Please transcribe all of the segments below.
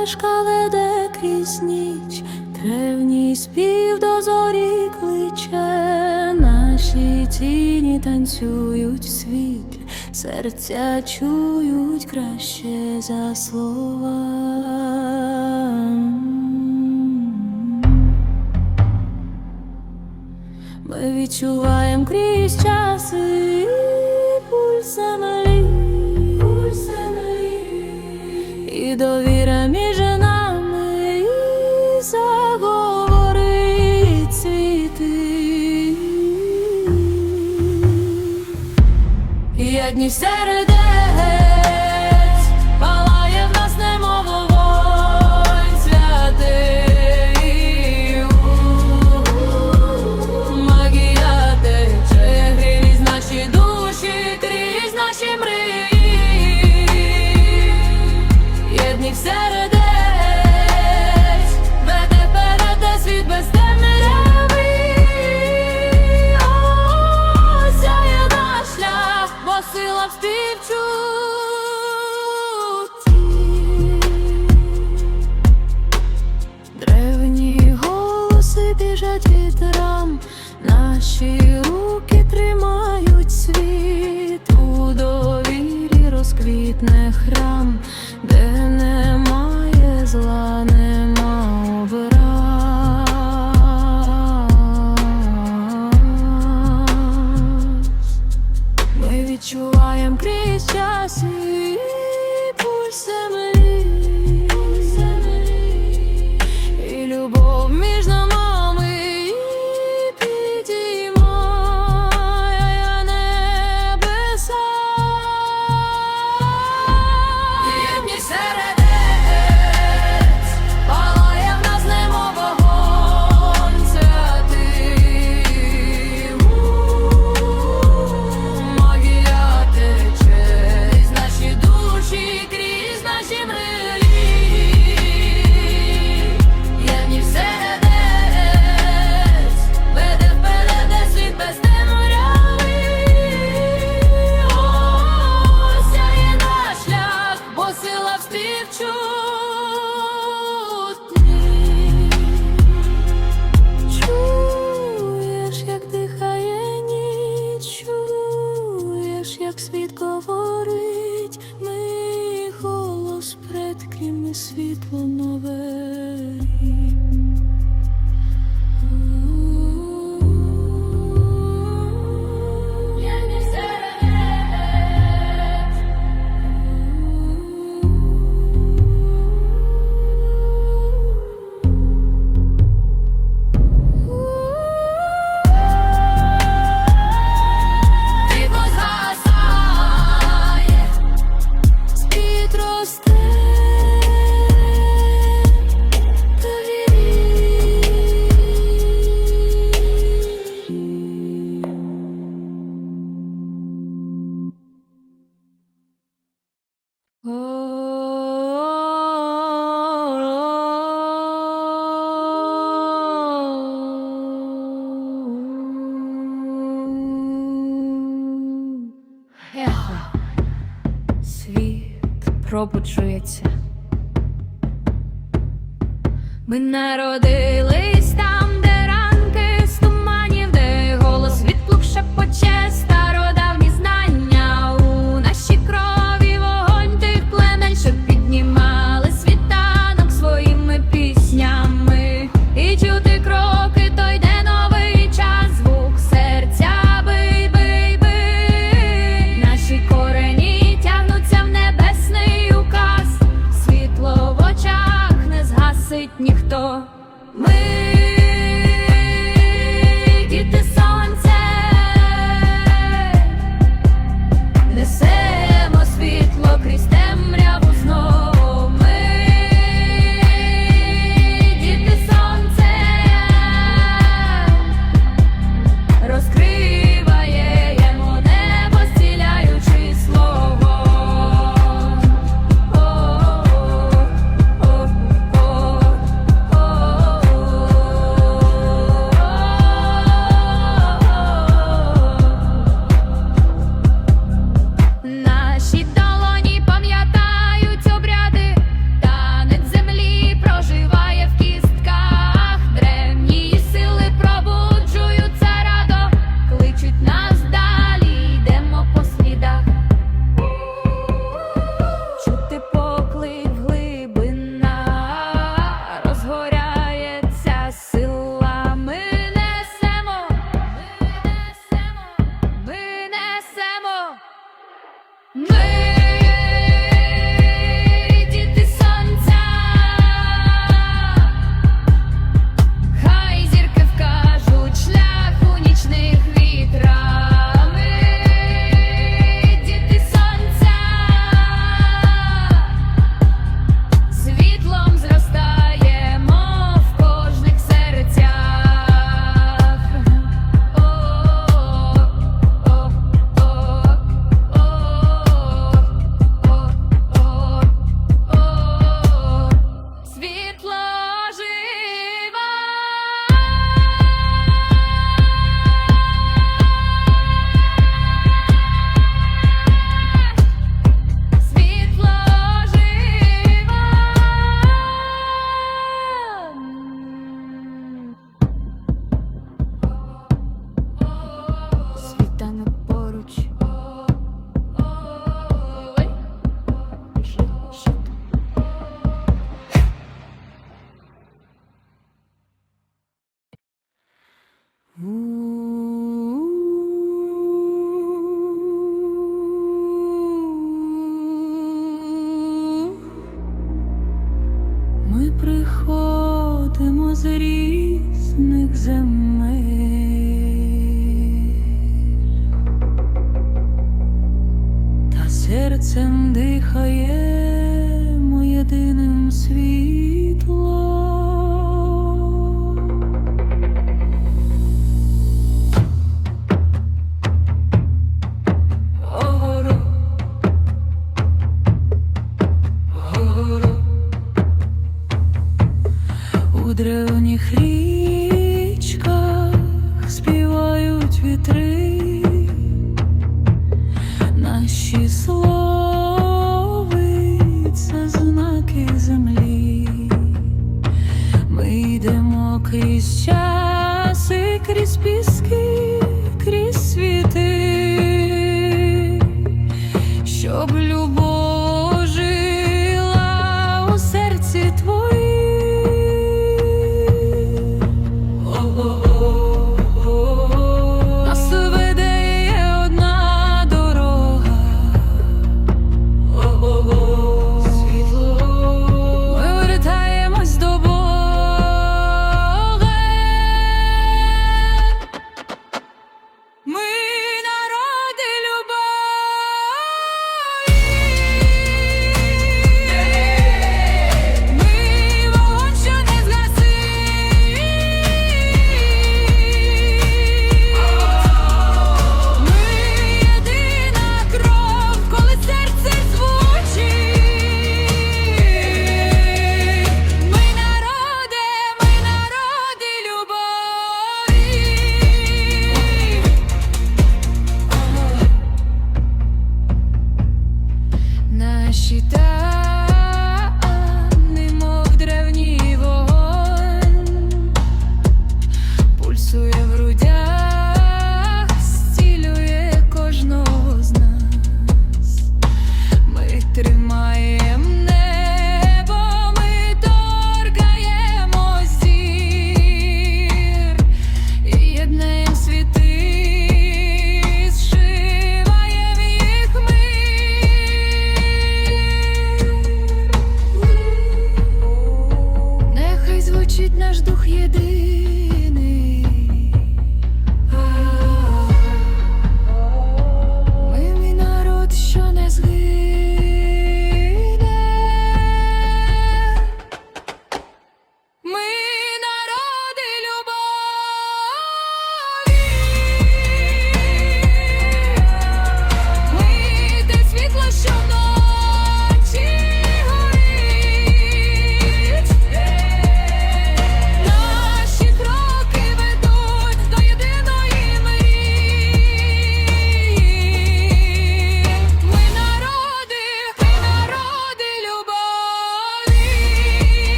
мешкали, де крізь ніч, Древній спів до зорі кличе, наші тіні танцюють в світлі, серця чують краще за слова. Ми відчуваємо крізь часи пульс землі, пульс землі і довіра мій. будні середи. see. ехо, світ пробуджується. Ми народили.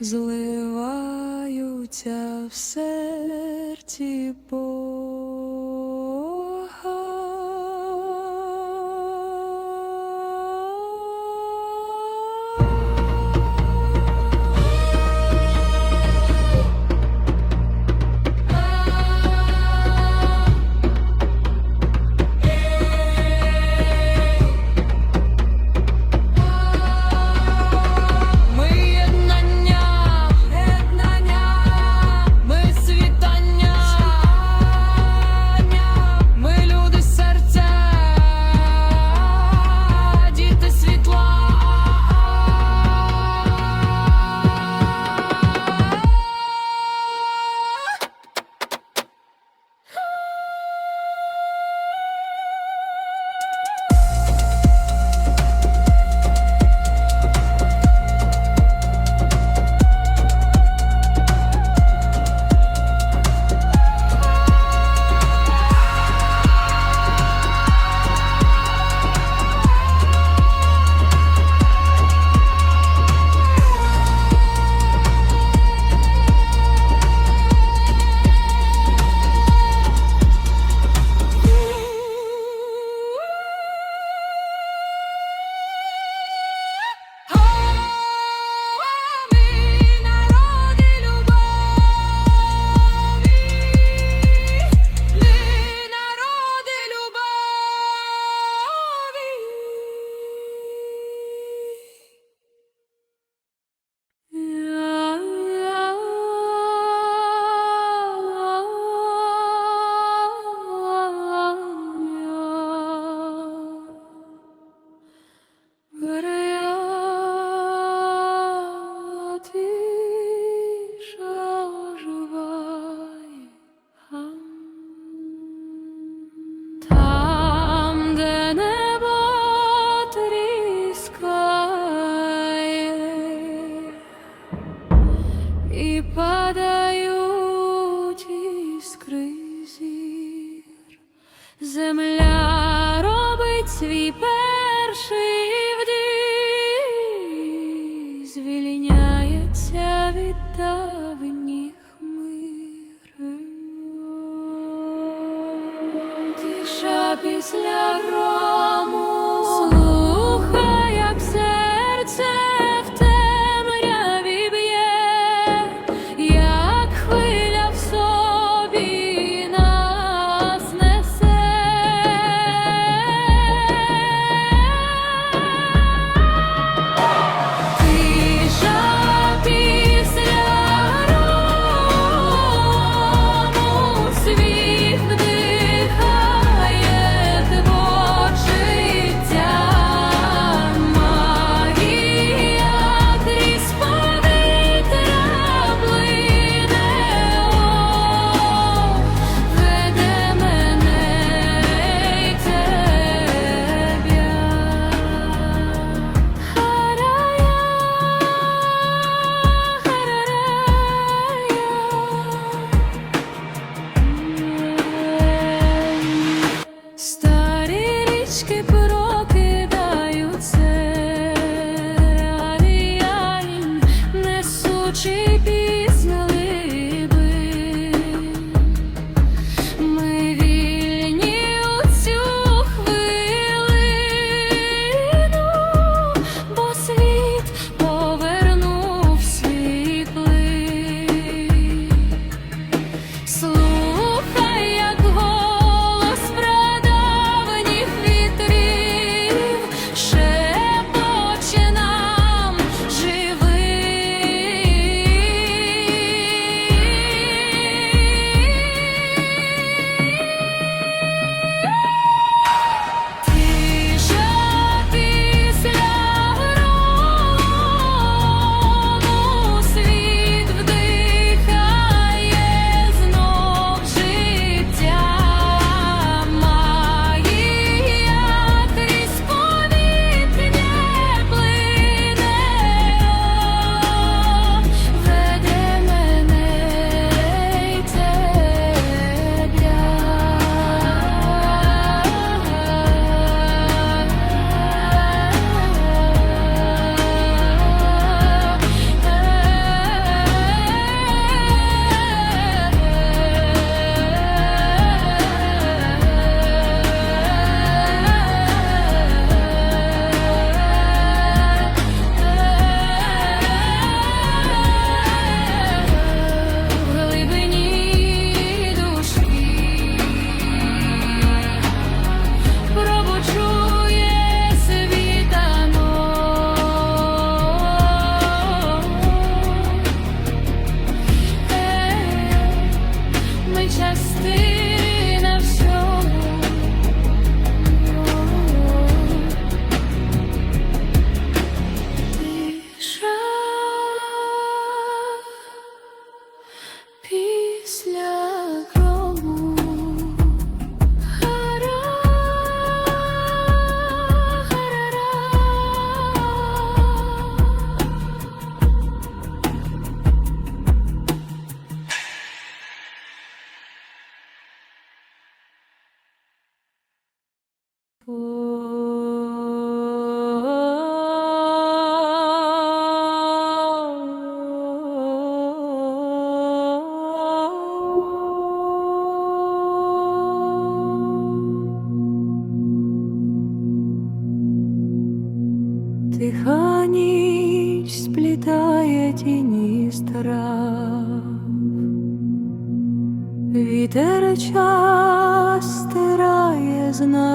Зливаються в серці Бога.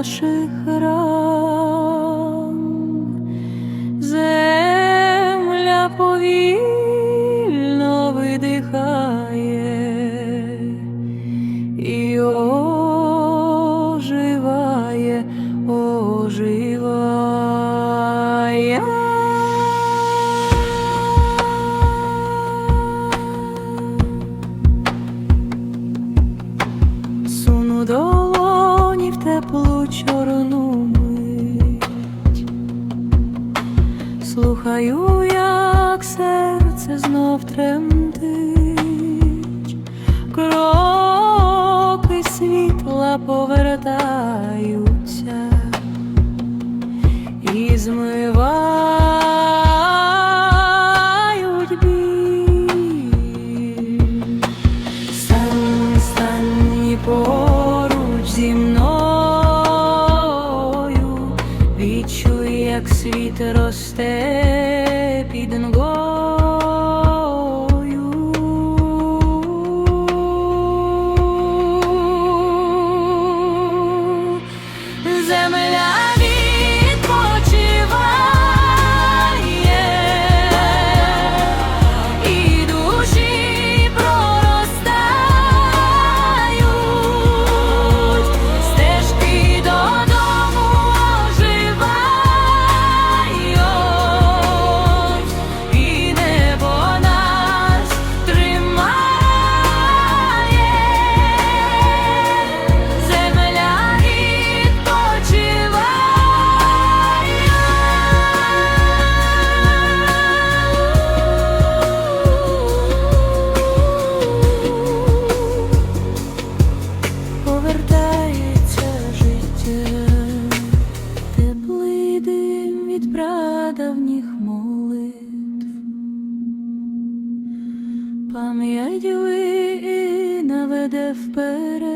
Наших ран, земля повільно ви вперед,